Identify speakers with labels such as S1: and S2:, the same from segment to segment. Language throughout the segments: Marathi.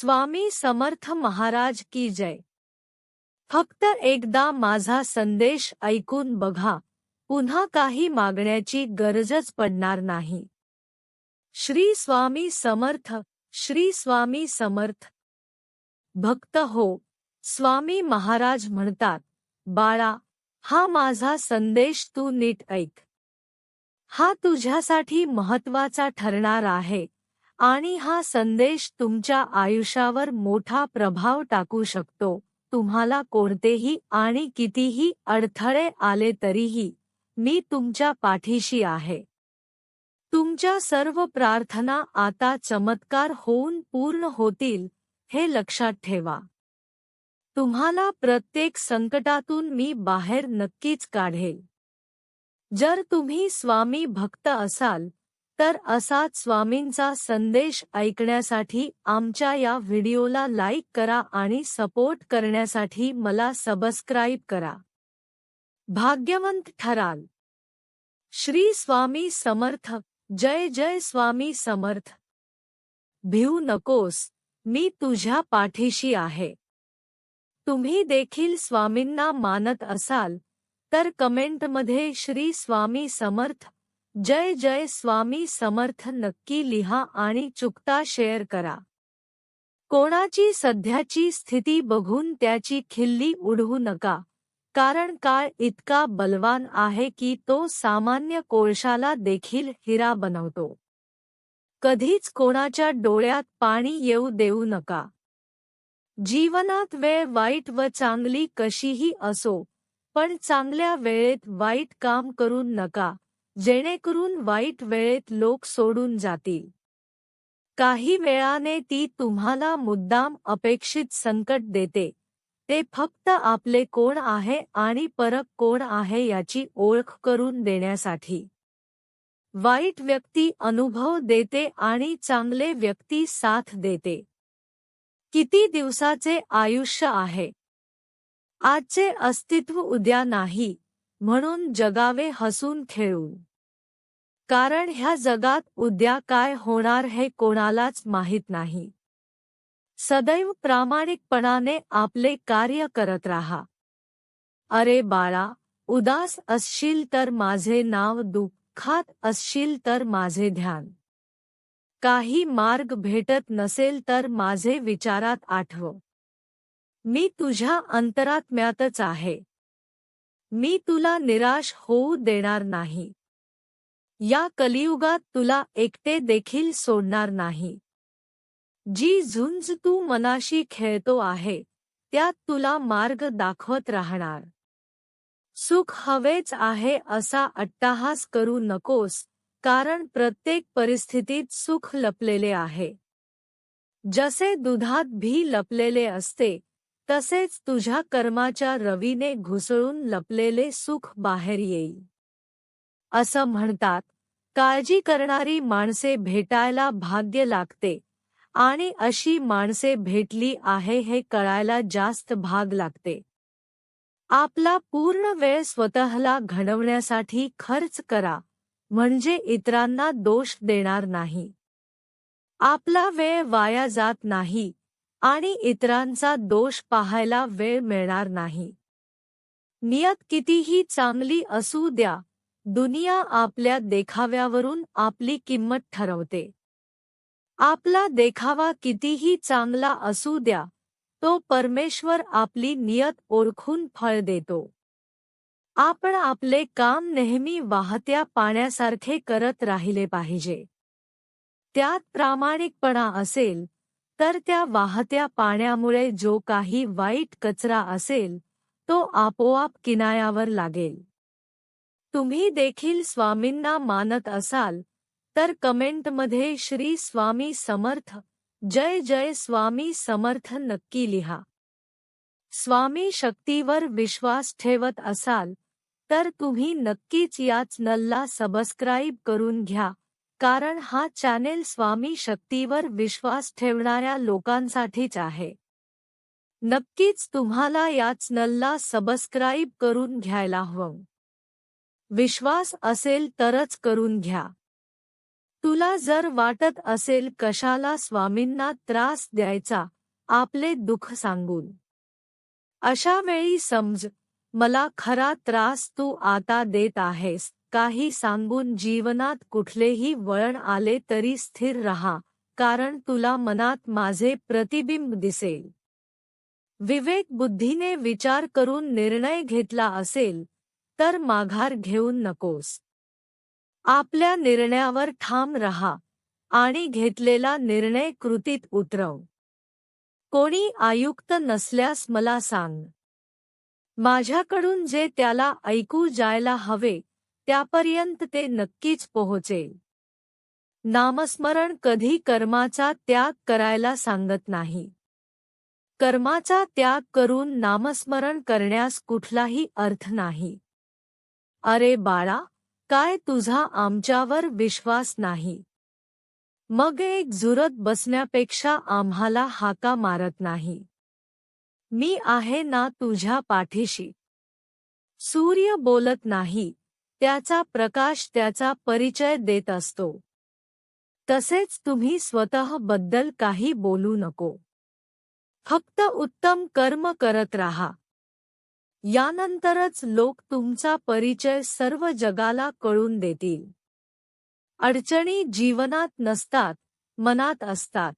S1: स्वामी समर्थ महाराज की जय. फक्त एकदा माझा संदेश ऐकून बघा पुन्हा काही मागण्याची गरजच पडणार नाही. श्री स्वामी समर्थ श्री स्वामी समर्थ. भक्त हो स्वामी महाराज म्हणतात बाळा हा माझा संदेश तू नीट ऐक. हा तुझ्यासाठी महत्त्वाचा ठरणार आहे. आणि हा संदेश तुमच्या आयुष्यावर मोठा प्रभाव टाकू शकतो. तुम्हाला कोणतेही आणि कितीही अडथळे आले तरीही मी तुमच्या पाठीशी आहे. तुमच्या सर्व प्रार्थना आता चमत्कार होऊन पूर्ण होतील हे लक्षात ठेवा. तुम्हाला प्रत्येक संकटातून मी बाहेर नक्कीच काढेल. जर तुम्ही स्वामी भक्त असाल तर असाच स्वामींचा संदेश ऐकण्यासाठी आमच्या या व्हिडिओला लाईक करा आणि सपोर्ट करण्यासाठी मला सबस्क्राईब करा. भाग्यवंत ठराल. श्री स्वामी समर्थ. जय जय स्वामी समर्थ. भिऊ नकोस. मी तुझ्या पाठीशी आहे. तुम्ही देखील स्वामींना मानत असाल तर कमेंटमध्ये श्री स्वामी समर्थ. जय जय स्वामी समर्थ नक्की लिहा आणि चुकता शेअर करा. कोणाची सध्याची स्थिती बघून त्याची खिल्ली उडवू नका. कारण काळ इतका बलवान आहे की तो सामान्य कोळशाला देखील हिरा बनवतो. कधीच कोणाच्या डोळ्यात पाणी येऊ देऊ नका. जीवनात वेळ वाईट व चांगली कशीही असो पण चांगल्या वेळेत वाईट काम करू नका. जेणेकरून वाईट वेळेत लोक सोडून जातील. काही वेळाने ती तुम्हाला मुद्दाम अपेक्षित संकट देते. ते फक्त आपले कोण आहे आणि परक कोण आहे याची ओळख करून देण्यासाठी. वाईट व्यक्ती अनुभव देते आणि चांगले व्यक्ती साथ देते. किती दिवसाचे आयुष्य आहे? आजचे अस्तित्व उद्या नाही. म्हणून जगावे हसून खेळू. कारण ह्या जगात उद्या काय होणार हे कोणालाच माहीत नाही. सदैव प्रामाणिकपणाने आपले कार्य करत राहा. अरे बाळा उदास असशील तर माझे नाव दुःखात असशील तर माझे ध्यान. काही मार्ग भेटत नसेल तर माझे विचारात आठव. मी तुझ्या अंतरात्म्यातच आहे. मी तुला निराश होऊ देणार नाही. या कलियुगात तुला एकटे देखील सोडणार नाही. जी झुंज तू मनाशी खेळतो आहे त्यात तुला मार्ग दाखवत राहणार. सुख हवेच आहे असा अट्टाहास करू नकोस कारण प्रत्येक परिस्थितीत सुख लपलेले आहे. जसे दुधात भी लपलेले असते तसेच तुझ्या कर्माच्या रवीने घुसळून लपलेले सुख बाहेर येईल. असं म्हणतात काळजी करणारी माणसे भेटायला भाग्य लागते आणि अशी माणसे भेटली आहे हे कळायला जास्त भाग लागते. आपला पूर्ण वेळ स्वतःला घडवण्यासाठी खर्च करा म्हणजे इतरांना दोष देणार नाही. आपला वेळ वाया जात नाही आणि इतरांचा दोष पाहायला वेळ मिळणार नाही. नियत कितीही चांगली असू द्या दुनिया आपल्या देखाव्यावरून आपली किंमत ठरवते. आपला देखावा कितीही चांगला असू द्या तो परमेश्वर आपली नियत ओळखून फळ देतो. आपण आपले काम नेहमी वाहत्या पाण्यासारखे करत राहिले पाहिजे. त्यात प्रामाणिकपणा असेल तर त्या वाहत्या पाण्यामुळे जो काही वाईट कचरा असेल तो आपोआप किनायावर लागेल. तुम्ही देखील स्वामींना मानत असाल तर कमेंटमध्ये श्री स्वामी समर्थ जय जय स्वामी समर्थ नक्की लिहा. स्वामी शक्तीवर विश्वास ठेवत असाल तर तुम्ही नक्कीच याच नल्ला सबस्क्राईब करून घ्या. कारण हा चॅनेल स्वामी शक्तीवर विश्वास ठेवणाऱ्या लोकांसाठीच आहे. नक्कीच तुम्हाला याच नल्ला सबस्क्राईब करून घ्यायला हवं. विश्वास असेल तरच करून घ्या. तुला जर वाटत असेल कशाला स्वामींना त्रास द्यायचा आपले दुःख सांगून. अशा वेळी समज मला खरा त्रास तू आता देत आहेस. काही सांगून जीवनात कुठलेही वळण आले तरी स्थिर रहा कारण तुला मनात माझे प्रतिबिंब दिसेल. विवेक बुद्धीने विचार करून निर्णय घेतला असेल तर माघार घेऊन नकोस. आपल्या निर्णयावर ठाम रहा आणि घेतलेला निर्णय कृतीत उतरव. कोणी आयुक्त नसल्यास मला सांग. माझ्याकडून जे त्याला ऐकू जायला हवे त्यापर्यंत ते नक्कीच पोहोचेल. नामस्मरण कधी कर्माचा त्याग करायला सांगत नाही. कर्माचा त्याग करून नामस्मरण करण्यास कुठलाही अर्थ नाही. अरे बाळा काय तुझा आमच्यावर विश्वास नाही. मग एक झुरत बसण्यापेक्षा आम्हाला हाका मारत नाही. मी आहे ना तुझ्या पाठीशी. सूर्य बोलत नाही. त्याचा प्रकाश त्याचा परिचय देत असतो. तसेच तुम्ही स्वतःबद्दल काही बोलू नको. फक्त उत्तम कर्म करत राहा. यानंतरच लोक तुमचा परिचय सर्व जगाला कळून देतील. अडचणी जीवनात नसतात मनात असतात.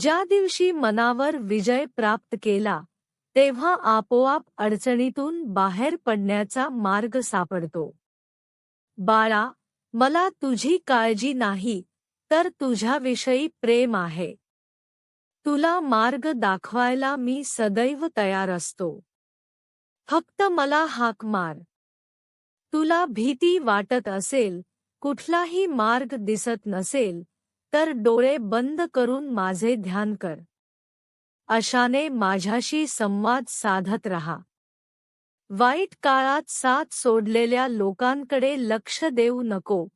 S1: ज्या दिवशी मनावर विजय प्राप्त केला तेव्हा आपोआप अडचणीतून बाहेर पडण्याचा मार्ग सापडतो. बाळा मला तुझी काळजी नाही तर तुझ्याविषयी प्रेम आहे. तुला मार्ग दाखवायला मी सदैव तयार असतो. फक्त मला हाक मार. तुला भीती वाटत असेल कुठलाही मार्ग दिसत नसेल तर डोळे बंद करून माझे ध्यान कर. अशाने माझ्याशी संवाद साधत रहा. वाईट काळात साथ सोडलेल्या लोकांकडे लक्ष देऊ नको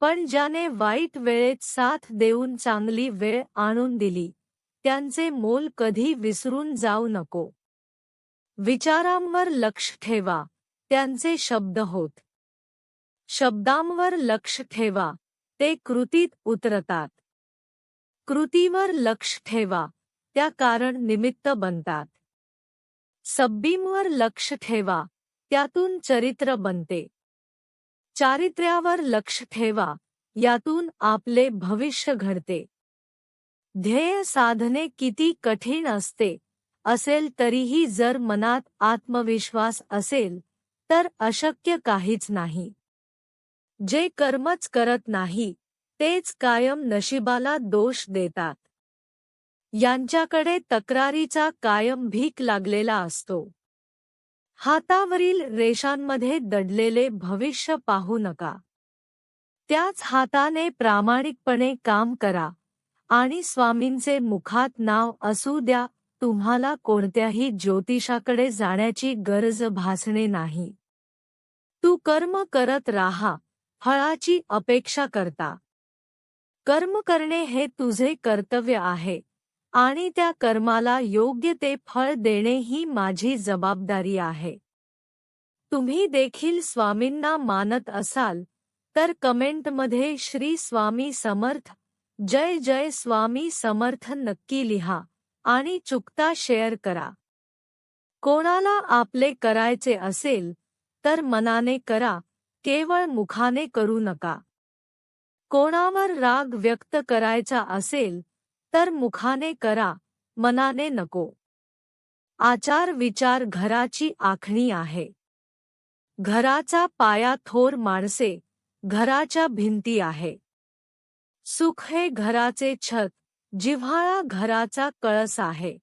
S1: पण ज्याने वाईट वेळेत साथ देऊन चांगली वेळ आणून दिली त्यांचे मोल कधी विसरून जाऊ नको. विचारांवर लक्ष ठेवा त्यांचे शब्द होत. शब्दांवर लक्ष ठेवा ते कृतीत उतरतात. कृतीवर लक्ष ठेवा त्या कारण निमित्त बनतात. सब्बींवर लक्ष ठेवा त्यातून चरित्र बनते. चारित्र्यावर लक्ष ठेवा यातून आपले भविष्य घडते. ध्येय साधने किती कठीण असते असेल तरीही जर मनात आत्मविश्वास असेल तर अशक्य काहीच नाही. जे कर्मच करत नाही तेच कायम नशिबाला दोष देतात. यांच्याकडे तक्रारीचा कायम भीक लागलेला असतो. हातावरील रेषांमध्ये दडलेले भविष्य पाहू नका. त्याच हाताने प्रामाणिकपणे काम करा आणि स्वामींचे मुखात नाव असू द्या तुम्हाला कोणत्याही ज्योतिषाकडे जाण्याची गरज भासणे नाही. तू कर्म करत राहा फळाची अपेक्षा करता. कर्म करणे हे तुझे कर्तव्य आहे. आणि त्या कर्माला योग्य ते फळ देणे ही माझी जबाबदारी आहे. तुम्ही देखील स्वामींना मानत असाल तर कमेंटमध्ये श्री स्वामी समर्थ जय जय स्वामी समर्थ नक्की लिहा आणि चुकता शेअर करा. कोणाला आपले करायचे असेल तर मनाने करा केवळ मुखाने करू नका. कोणावर राग व्यक्त करायचा असेल तर मुखाने करा, मनाने नको. आचार विचार घराची आखणी आहे. घराचा पाया थोर माणसे, घराच्या भिंती आहे. सुख हे घराचे छत, जिव्हाळा घराचा कळस आहे.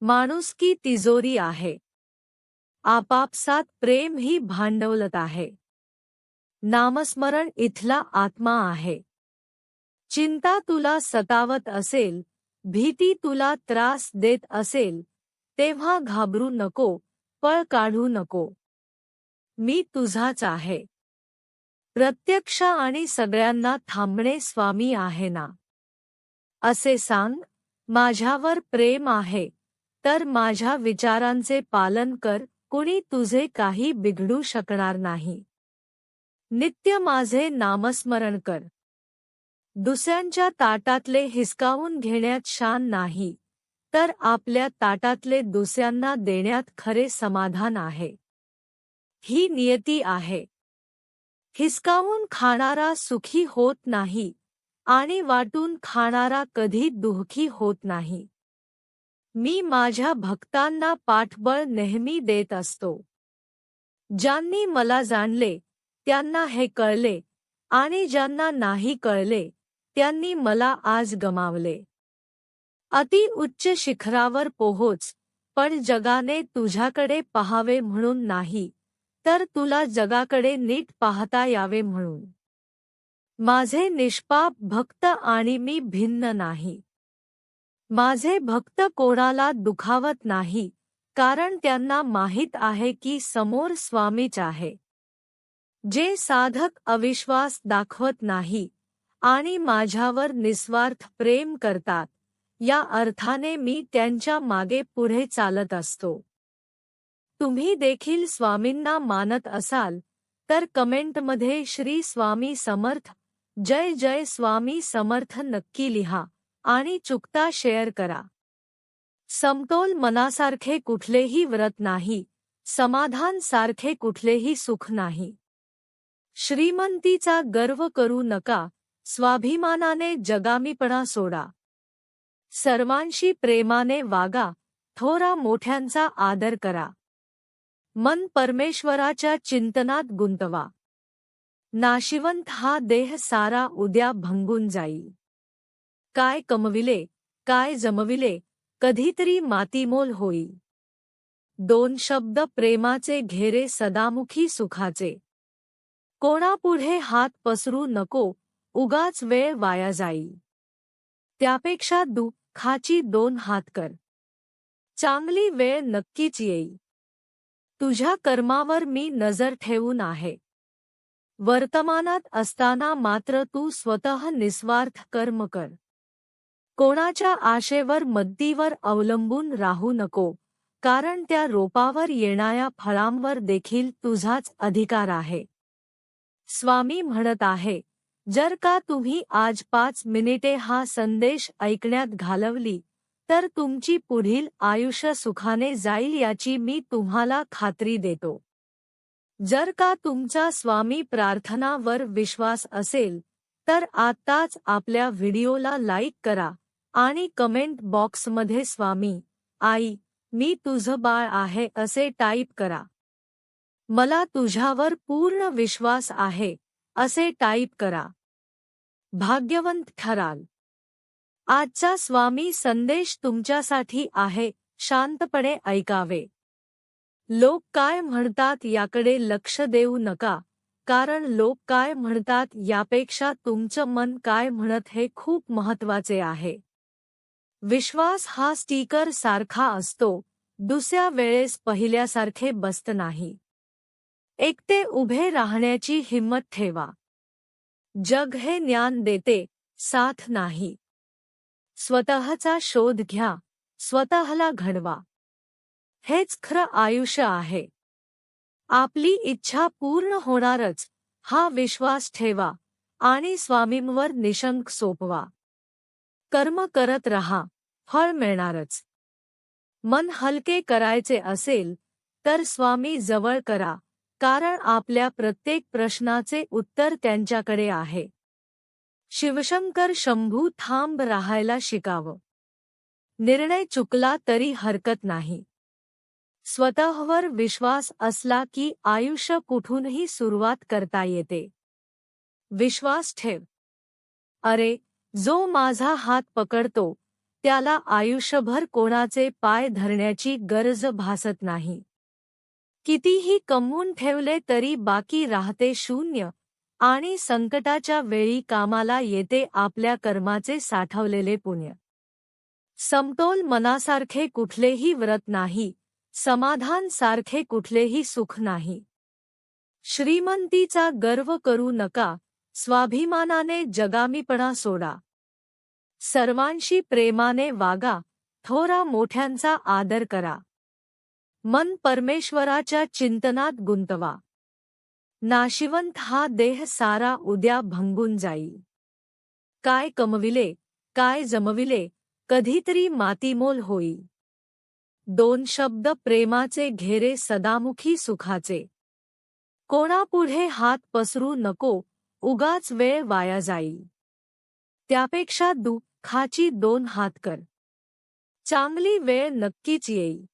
S1: माणुसकी तिजोरी आहे. आपापसात प्रेम ही भांडवलत आहे. नामस्मरण इथला आत्मा आहे. चिंता तुला सतावत असेल भीती तुला त्रास देत असेल तेव्हा घाबरू नको पळ काढू नको. मी तुझाच आहे. प्रत्यक्ष आणि सगळ्यांना थांबणे स्वामी आहे ना? असे सांग माझ्यावर प्रेम आहे तर माझ्या विचारांचे पालन कर कुणी तुझे काही बिघडू शकणार नाही. नित्य माझे नामस्मरण कर. दुसऱ्यांच्या ताटातले हिसकावून घेण्यात शान नाही तर आपल्या ताटातले दुसऱ्यांना देण्यात खरे समाधान आहे. ही नियती आहे. हिसकावून खाणारा सुखी होत नाही आणि वाटून खाणारा कधी दुःखी होत नाही. मी माझ्या भक्तांना पाठबळ नेहमी देत असतो. ज्यांनी मला जाणले त्यांना हे कळले आणि ज्यांना नाही कळले त्यांनी मला आज गमावले. अति उच्च शिखरावर पोहोच पण जगाने तुझ्याकडे पहावे म्हणून नाही तर तुला जगाकडे नीट पाहता यावे म्हणून. माझे निष्पाप भक्त आणि मी भिन्न नाही. माझे भक्त कोणाला दुखावत नाही कारण त्यांना माहीत आहे की समोर स्वामीच आहे. जे साधक अविश्वास दाखवत नाही आणि माझ्यावर निस्वार्थ प्रेम करतात. या अर्थाने मी त्यांच्या मागे पुढे चालत असतो. तुम्ही देखील स्वामींना मानत असाल तर कमेंटमध्ये श्री स्वामी समर्थ जय जय स्वामी समर्थ नक्की लिहा आणि चुकता शेअर करा. समतोल मनासारखे कुठलेही व्रत नाही समाधान सारखे कुठलेही सुख नाही. श्रीमंतीचा गर्व करू नका स्वाभिमानाने जगामीपणा सोडा. सर्वांशी प्रेमाने वागा थोरा मोठ्यांचा आदर करा. मन परमेश्वराच्या चिंतनात गुंतवा. नाशिवंत हा देह सारा उद्या भंगून जाईल. काय कमविले काय जमविले कधीतरी मातीमोल होई दोन शब्द प्रेमाचे घेरे सदामुखी सुखाचे. कोणापुढे हात पसरू नको उगाच वेळ वाया जाईल त्यापेक्षा दुःखाची दोन हात कर. चांगली वेळ नक्कीच येईल तुझ्या कर्मावर मी नजर ठेवून आहे. वर्तमानात असताना मात्र तू स्वतः निस्वार्थ कर्म कर. कोणाच्या आशेवर मद्दीवर अवलंबून राहू नको कारण त्या रोपावर येणाऱ्या फळांवर देखील तुझाच अधिकार आहे. स्वामी म्हणत आहे जर का तुम्ही आज पाच मिनिटे हा संदेश ऐकण्यात घालवली तर तुमची पुढील आयुष्य सुखाने जाईल याची मी तुम्हाला खात्री देतो. जर का तुमचा स्वामी प्रार्थनावर विश्वास असेल तर आत्ताच आपल्या व्हिडिओला लाईक करा आणि कमेंट बॉक्समध्ये स्वामी आई मी तुझं बाळ आहे असे टाईप करा. मला तुझ्यावर पूर्ण विश्वास आहे असे टाईप करा. भाग्यवंत ठराल आजचा स्वामी संदेश तुमच्यासाठी आहे शांतपणे ऐकावे. लोक काय म्हणतात याकडे लक्ष देऊ नका कारण लोक काय म्हणतात यापेक्षा तुमचं मन काय म्हणत हे खूप महत्त्वाचे आहे. विश्वास हा स्टीकर सारखा असतो दुसऱ्या वेळेस पहिल्यासारखे बसत नाही. एकटे उभे राहण्याची हिंमत ठेवा. जग हे ज्ञान देते साथ नाही. स्वतःचा शोध घ्या स्वतःला घडवा. हेच खरं आयुष्य आहे. आपली इच्छा पूर्ण होणारच हा विश्वास ठेवा आणि स्वामींवर निशंक सोपवा. कर्म करत रहा फळ मिळणारच. मन हलके करायचे असेल तर स्वामी जवळ करा. कारण आपल्या प्रत्येक प्रश्नाचे उत्तर त्यांच्याकडे आहे. शिवशंकर शंभू थांब राहायला शिकावं. निर्णय चुकला तरी हरकत नाही. स्वतःवर विश्वास असला की आयुष्य कुठूनही सुरुवात करता येते. विश्वास ठेव. अरे जो माझा हात पकडतो त्याला आयुष्यभर कोणाचे पाय धरण्याची गरज भासत नाही. कितीही कमवून ठेवले तरी बाकी राहते शून्य. आणि संकटाच्या वेळी कामाला येते आपल्या कर्माचे साठवलेले पुण्य. समतोल मनासारखे कुठलेही व्रत नाही. समाधान सारखे कुठलेही सुख नाही. श्रीमंतीचा गर्व करू नका. स्वाभिमानाने जगामीपणा सोडा. सर्वांशी प्रेमाने वागा. थोरा मोठ्यांचा आदर करा. मन परमेश्वराच्या चिंतनात गुंतवा. नाशिवंत हा देह सारा उद्या भंगून जाईल. काय कमविले काय जमविले कधीतरी मातीमोल होई दोन शब्द प्रेमाचे घेरे सदामुखी सुखाचे. कोणापुढे हात पसरू नको उगाच वेळ वाया जाईल. त्यापेक्षा दुःखाची दोन हात कर. चांगली वेळ नक्कीच येईल.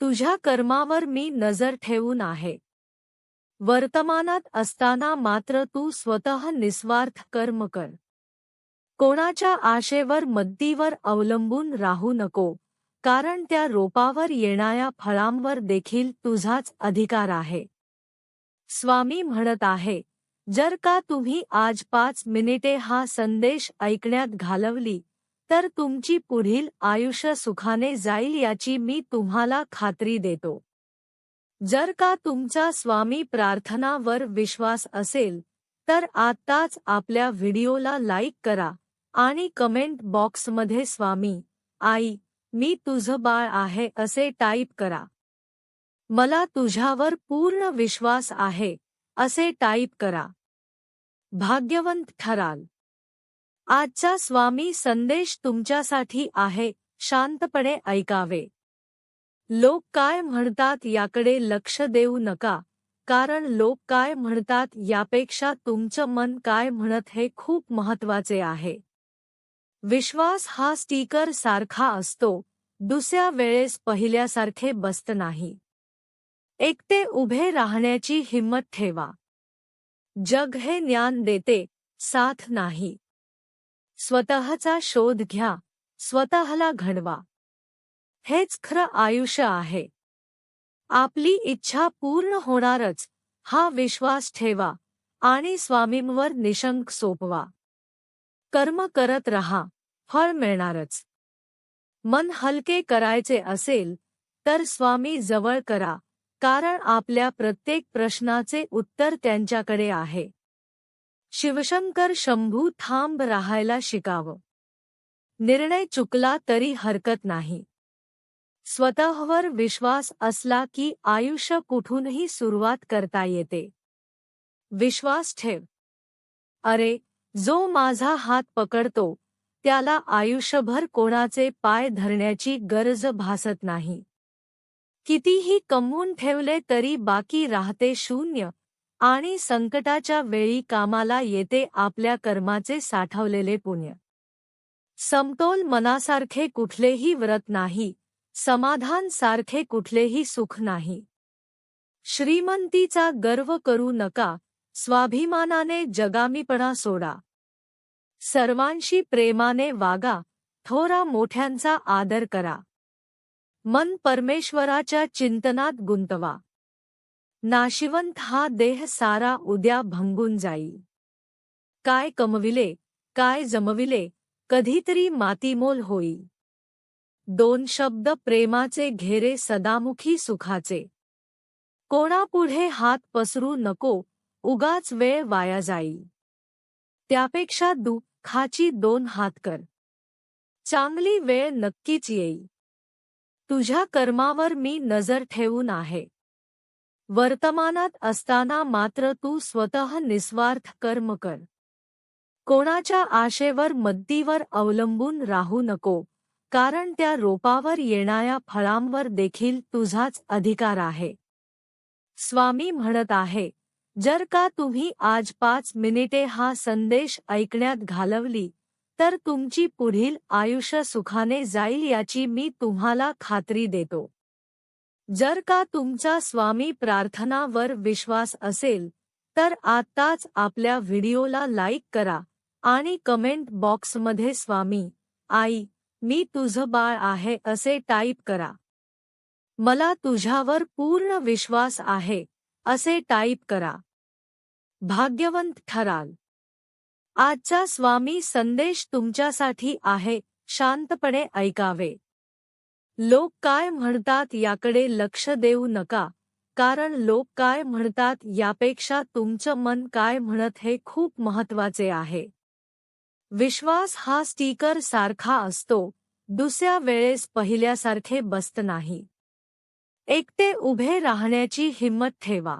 S1: तुझ्या कर्मावर मी नजर ठेवून आहे. वर्तमानात असताना मात्र तू स्वतः निस्वार्थ कर्म कर. कोणाच्या आशेवर मद्दीवर अवलंबून राहू नको कारण त्या रोपावर येणाऱ्या फळांवर देखील तुझाच अधिकार आहे. स्वामी म्हणत आहे जर का तुम्ही आज पाच मिनिटे हा संदेश ऐकण्यात घालवली तर तुमची पुढील आयुष्य सुखाने जाईल याची मी तुम्हाला खात्री देतो. जर का तुमचा स्वामी प्रार्थनावर विश्वास असेल तर आत्ताच आपल्या व्हिडिओला लाईक करा आणि कमेंट बॉक्समध्ये स्वामी आई मी तुझं बाळ आहे असे टाईप करा. मला तुझ्यावर पूर्ण विश्वास आहे असे टाईप करा. भाग्यवंत ठराल. आजचा स्वामी संदेश तुमच्यासाठी आहे शांतपणे ऐकावे. लोक काय म्हणतात याकडे लक्ष देऊ नका कारण लोक काय म्हणतात यापेक्षा तुमचं मन काय म्हणत हे खूप महत्त्वाचे आहे. विश्वास हा स्टिकर सारखा असतो दुसऱ्या वेळेस पहिल्यासारखे बसत नाही. एकटे उभे राहण्याची हिंमत ठेवा. जग हे ज्ञान देते साथ नाही. स्वतःचा शोध घ्या. स्वतःला घडवा. हेच खरं आयुष्य आहे. आपली इच्छा पूर्ण होणारच. हा विश्वास ठेवा आणि स्वामींवर निशंक सोपवा. कर्म करत रहा. फळ मिळणारच. मन हलके करायचे असेल तर स्वामी जवळ करा. कारण आपल्या प्रत्येक प्रश्नाचे उत्तर त्यांच्याकडे आहे. शिवशंकर शंभू थांब राहायला शिकावं. निर्णय चुकला तरी हरकत नाही. स्वतःवर विश्वास असला की आयुष्य कुठूनही सुरुवात करता येते. विश्वास ठेव. अरे जो माझा हात पकडतो त्याला आयुष्यभर कोणाचे पाय धरण्याची गरज भासत नाही. कितीही कमवून ठेवले तरी बाकी राहते शून्य आणि संकटाच्या वेळी कामाला येते आपल्या कर्माचे साठवलेले पुण्य. समतोल मनासारखे कुठलेही व्रत नाही समाधान सारखे कुठलेही सुख नाही. श्रीमंतीचा गर्व करू नका स्वाभिमानाने जगामीपणा सोडा. सर्वांशी प्रेमाने वागा थोरा मोठ्यांचा आदर करा. मन परमेश्वराच्या चिंतनात गुंतवा. नाशिवंत हा देह सारा उद्या भंगून जाई. काय कमविले काय जमविले कधीतरी मातीमोल होई. दोन शब्द प्रेमाचे घेरे सदामुखी सुखाचे. कोणापुढे हात पसरू नको उगाच वेळ वाया जाई. त्यापेक्षा दुःखाची दोन हात कर. चांगली वेळ नक्कीच येई. तुझ्या कर्मावर मी नजर ठेवून आहे. वर्तमानात असताना मात्र तू स्वतः निस्वार्थ कर्म कर. कोणाच्या आशेवर मद्दीवर अवलंबून राहू नको कारण त्या रोपावर येणाऱ्या फळांवर देखील तुझाच अधिकार आहे. स्वामी म्हणत आहे जर का तुम्ही आज पाच मिनिटे हा संदेश ऐकण्यात घालवली तर तुमची पुढील आयुष्य सुखाने जाईल याची मी तुम्हाला खात्री देतो. जर का तुमचा स्वामी प्रार्थनावर विश्वास असेल तर आत्ताच आपल्या व्हिडिओला लाईक करा आणि कमेंट बॉक्समध्ये स्वामी आई मी तुझं बाळ आहे असे टाईप करा. मला तुझ्यावर पूर्ण विश्वास आहे असे टाईप करा. भाग्यवंत ठराल. आजचा स्वामी संदेश तुमच्यासाठी आहे शांतपणे ऐकावे. लोक काय म्हणतात याकडे लक्ष देऊ नका कारण लोक काय म्हणतात यापेक्षा तुमचं मन काय म्हणत हे खूप महत्त्वाचे आहे. विश्वास हा स्टिकर सारखा असतो दुसऱ्या वेळेस पहिल्यासारखे बसत नाही. एकटे उभे राहण्याची हिंमत ठेवा.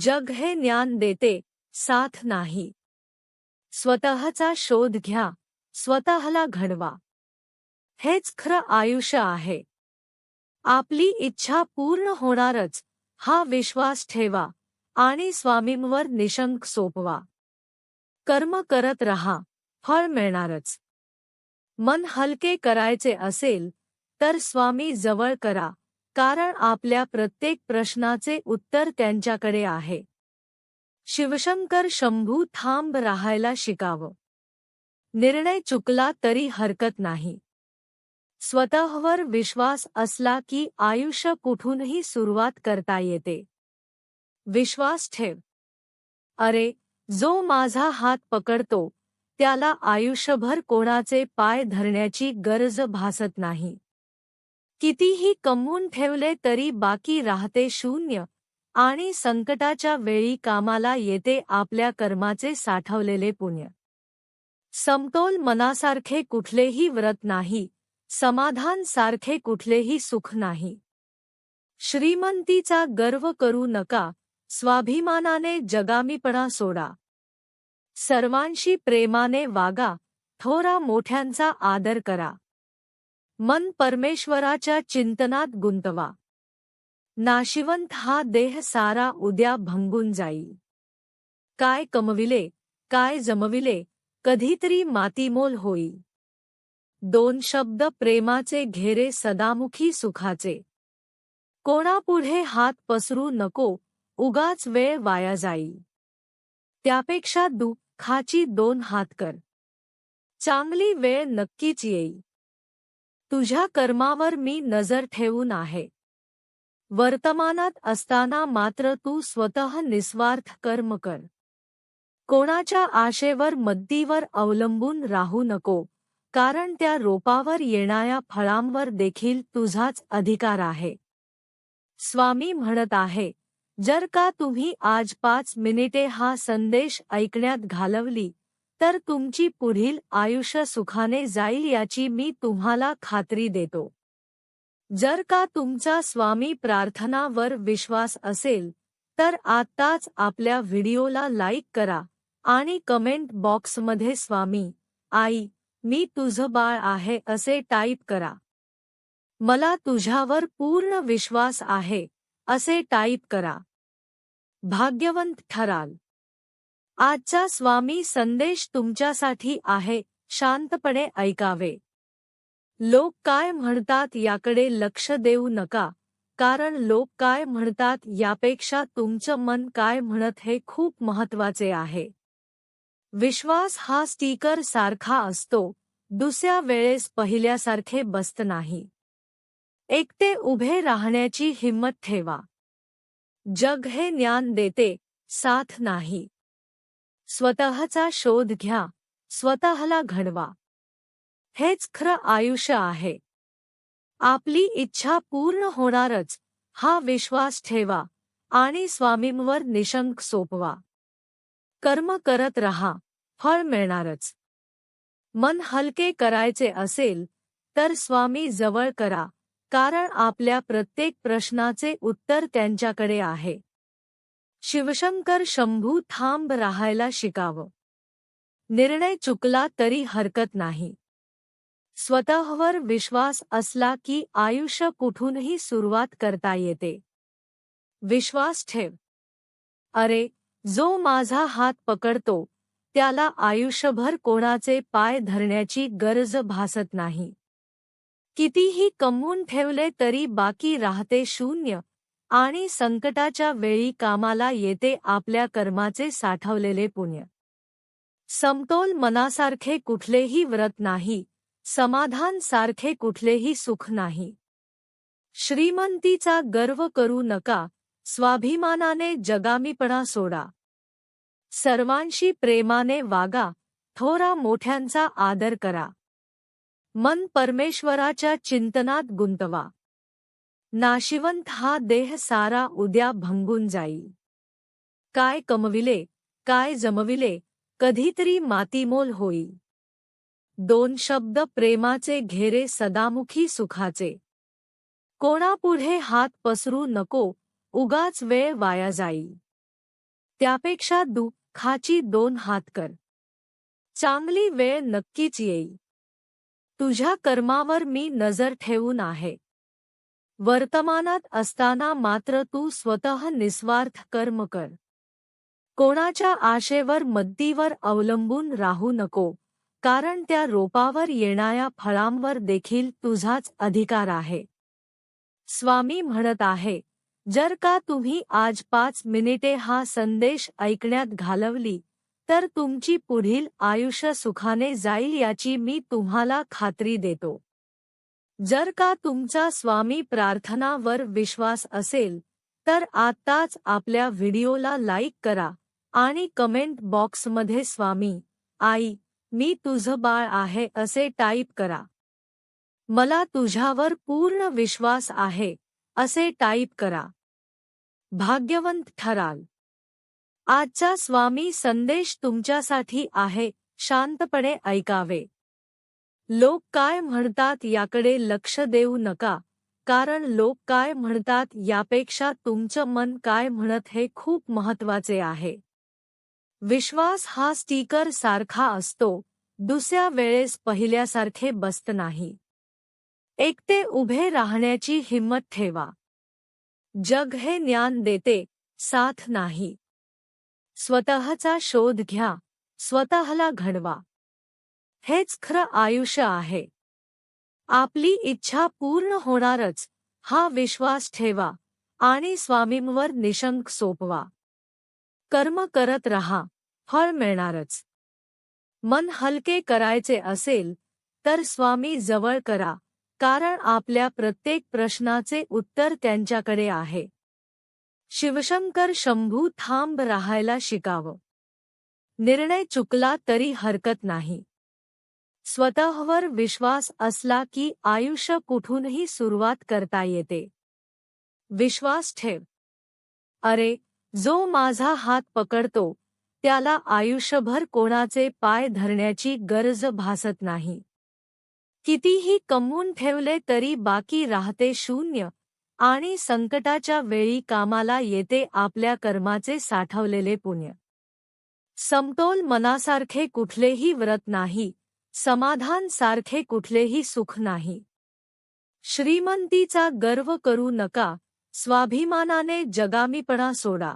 S1: जग हे ज्ञान देते साथ नाही. स्वतःचा शोध घ्या स्वतःला घडवा. हेच खरं आयुष्य आहे. आपली इच्छा पूर्ण होणारच हा विश्वास ठेवा आणि स्वामींवर निशंक सोपवा. कर्म करत रहा फळ मिळणारच. मन हलके करायचे असेल तर स्वामी जवळ करा कारण आपल्या प्रत्येक प्रश्नाचे उत्तर त्यांच्याकडे आहे. शिवशंकर शंभू थांब राहायला शिकावं. निर्णय चुकला तरी हरकत नाही. स्वतःवर विश्वास असला की आयुष्य कुठूनही सुरुवात करता येते. विश्वास ठेव. अरे जो माझा हात पकडतो त्याला आयुष्यभर कोणाचे पाय धरण्याची गरज भासत नाही. कितीही कमवून ठेवले तरी बाकी राहते शून्य आणि संकटाच्या वेळी कामाला येते आपल्या कर्माचे साठवलेले पुण्य. समतोल मनासारखे कुठलेही व्रत नाही समाधान सारखे कुठलेही सुख नाही. श्रीमंतीचा गर्व करू नका स्वाभिमानाने जगामीपणा सोडा. सर्वांशी प्रेमाने वागा थोरा मोठ्यांचा आदर करा. मन परमेश्वराच्या चिंतनात गुंतवा. नाशिवंत हा देह सारा उद्या भंगून जाईल काय कमविले काय जमविले कधीतरी मातीमोल होईल दोन शब्द प्रेमाचे घेरे सदामुखी सुखाचे. कोणापुढे हात पसरू नको उगाच वेळ वाया जाई. त्यापेक्षा दुःखाची दोन हात कर. चांगली वेळ नक्कीच येई. तुझ्या कर्मावर मी नजर ठेवून आहे. वर्तमानात असताना मात्र तू स्वतः निस्वार्थ कर्म कर. कोणाच्या आशेवर मद्दीवर अवलंबून राहू नको. कारण त्या रोपावर येणाऱ्या फळांवर देखील तुझाच अधिकार आहे. स्वामी म्हणत आहे जर का तुम्ही आज पाच मिनिटे हा संदेश ऐकण्यात घालवली तर तुमची पुढील आयुष्य सुखाने जाईल याची मी तुम्हाला खात्री देतो. जर का तुमचा स्वामी प्रार्थनावर विश्वास असेल तर आत्ताच आपल्या व्हिडिओला लाईक करा आणि कमेंट बॉक्समध्ये स्वामी आई मी तुझं बाळ आहे असे टाईप करा. मला तुझ्यावर पूर्ण विश्वास आहे असे टाईप करा. भाग्यवंत ठराल. आजचा स्वामी संदेश तुमच्यासाठी आहे शांतपणे ऐकावे. लोक काय म्हणतात याकडे लक्ष देऊ नका कारण लोक काय म्हणतात यापेक्षा तुमचं मन काय म्हणत हे खूप महत्त्वाचे आहे. विश्वास हा स्टीकर सारखा असतो दुसऱ्या वेळेस पहिल्यासारखे बसत नाही. एकटे उभे राहण्याची हिंमत ठेवा. जग हे ज्ञान देते साथ नाही. स्वतःचा शोध घ्या स्वतःला घडवा. हेच खरं आयुष्य आहे. आपली इच्छा पूर्ण होणारच हा विश्वास ठेवा आणि स्वामींवर निशंक सोपवा. कर्म करत रहा फळ मिळणारच. मन हलके करायचे असेल तर स्वामी जवळ करा कारण आपल्या प्रत्येक प्रश्नाचे उत्तर त्यांच्याकडे आहे. शिवशंकर शंभू थांब राहायला शिकावं. निर्णय चुकला तरी हरकत नाही. स्वतःवर विश्वास असला की आयुष्य कुठूनही सुरुवात करता येते. विश्वास ठेव. अरे जो माझा हात पकडतो त्याला आयुष्यभर कोणाचे पाय धरण्याची गरज भासत नाही. कितीही कमवून ठेवले तरी बाकी राहते शून्य आणि संकटाच्या वेळी कामाला येते आपल्या कर्माचे साठवलेले पुण्य. समतोल मनासारखे कुठलेही व्रत नाही समाधान सारखे कुठलेही सुख नाही. श्रीमंतीचा गर्व करू नका स्वाभिमानाने जगामीपणा सोडा. सर्वांशी प्रेमाने वागा थोरा मोठ्यांचा आदर करा. मन परमेश्वराच्या चिंतनात गुंतवा. नाशिवंत हा देह सारा उद्या भंगून जाई काय कमविले काय जमविले कधीतरी मातीमोल होई दोन शब्द प्रेमाचे घेरे सदामुखी सुखाचे. कोणापुढे हात पसरू नको उगाच वेळ वाया जाई त्यापेक्षा खाची दोन हात कर. चांगली वेळ नक्कीच येईल. तुझ्या कर्मावर मी नजर ठेवून आहे. वर्तमानात असताना मात्र तू स्वतः निस्वार्थ कर्म कर. कोणाच्या आशेवर मद्दीवर अवलंबून राहू नको कारण त्या रोपावर येणाऱ्या फळांवर देखील तुझाच अधिकार आहे. स्वामी म्हणत आहे जर का तुम्ही आज पाच मिनिटे हा संदेश ऐकण्यात घालवली तर तुमची पुढील आयुष्य सुखाने जाईल याची मी तुम्हाला खात्री देतो. जर का तुमचा स्वामी प्रार्थनावर विश्वास असेल तर आत्ताच आपल्या व्हिडिओला लाईक करा आणि कमेंट बॉक्समध्ये स्वामी आई मी तुझं बाळ आहे असे टाईप करा. मला तुझ्यावर पूर्ण विश्वास आहे. असे टाईप करा. भाग्यवंत ठराल. आजचा स्वामी संदेश तुमच्यासाठी आहे शांतपणे ऐकावे. लोक काय म्हणतात याकडे लक्ष देऊ नका कारण लोक काय म्हणतात यापेक्षा तुमचं मन काय म्हणत हे खूप महत्त्वाचे आहे. विश्वास हा स्टिकर सारखा असतो दुसऱ्या वेळेस पहिल्यासारखे बसत नाही. एकटे उभे राहण्याची हिंमत ठेवा. जग हे ज्ञान देते साथ नाही. स्वतःचा शोध घ्या स्वतःला घडवा. हेच खरं आयुष्य आहे. आपली इच्छा पूर्ण होणारच हा विश्वास ठेवा आणि स्वामींवर निशंक सोपवा. कर्म करत रहा फळ मिळणारच. मन हलके करायचे असेल तर स्वामी जवळ करा. कारण आपल्या प्रत्येक प्रश्नाचे उत्तर त्यांच्याकडे आहे. शिवशंकर शंभू थांब राहायला शिकावं. निर्णय चुकला तरी हरकत नाही. स्वतःवर विश्वास असला की आयुष्य कुठूनही सुरुवात करता येते. विश्वास ठेव. अरे जो माझा हात पकडतो त्याला आयुष्यभर कोणाचे पाय धरण्याची गरज भासत नाही. कितीही कमवून ठेवले तरी बाकी राहते शून्य. आणि संकटाच्या वेळी कामाला येते आपल्या कर्माचे साठवलेले पुण्य. समतोल मनासारखे कुठलेही व्रत नाही. समाधान सारखे कुठलेही सुख नाही. श्रीमंतीचा गर्व करू नका. स्वाभिमानाने जगामीपणा सोडा.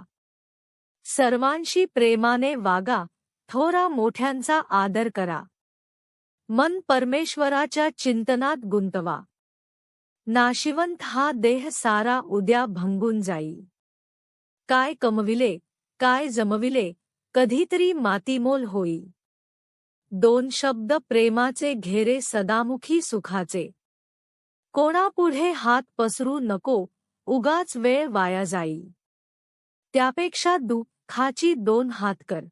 S1: सर्वांशी प्रेमाने वागा. थोरा मोठ्यांचा आदर करा. मन परमेश्वराच्या चिंतनात गुंतवा. नाशिवंत हा देह सारा उद्या भंगून जाईल. काय कमविले काय जमविले कधीतरी मातीमोल होई दोन शब्द प्रेमाचे घेरे सदामुखी सुखाचे. कोणापुढे हात पसरू नको उगाच वेळ वाया जाई त्यापेक्षा दुःखाची दोन हात कर.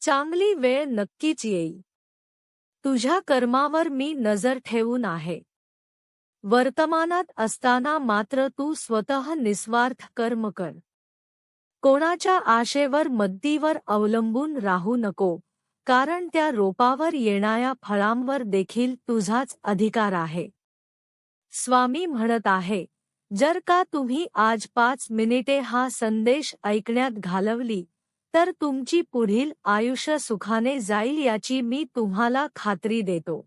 S1: चांगली वेळ नक्कीच येई तुझ्या कर्मावर मी नजर ठेवून आहे. वर्तमानात असताना मात्र तू स्वतः निस्वार्थ कर्म कर. कोणाच्या आशेवर मद्दीवर अवलंबून राहू नको कारण त्या रोपावर येणाऱ्या फळांवर देखील तुझाच अधिकार आहे. स्वामी म्हणत आहे जर का तुम्ही आज पाच मिनिटे हा संदेश ऐकण्यात घालवली तर तुमची पुढील आयुष्य सुखाने जाईल याची मी तुम्हाला खात्री देतो.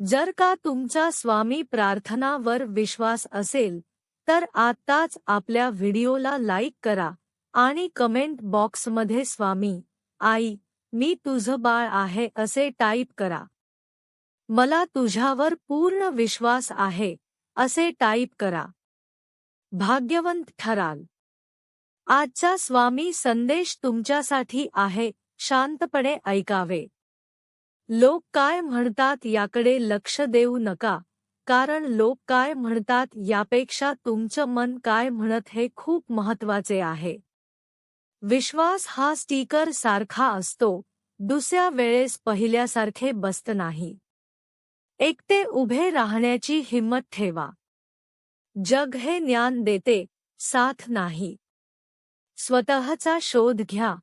S1: जर का तुमचा स्वामी प्रार्थनावर विश्वास असेल तर आत्ताच आपल्या व्हिडिओला लाईक करा आणि कमेंट बॉक्समध्ये स्वामी आई मी तुझं बाळ आहे असे टाईप करा. मला तुझ्यावर पूर्ण विश्वास आहे असे टाईप करा. भाग्यवंत ठराल. आजचा स्वामी संदेश तुमच्यासाठी आहे शांतपणे ऐकावे. लोक काय म्हणतात याकडे लक्ष देऊ नका कारण लोक काय म्हणतात यापेक्षा तुमचं मन काय म्हणत हे खूप महत्त्वाचे आहे. विश्वास हा स्टिकर सारखा असतो दुसऱ्या वेळेस पहिल्यासारखे बसत नाही. एकटे उभे राहण्याची हिंमत ठेवा. जग हे ज्ञान देते साथ नाही. स्वतःचा शोध घ्या.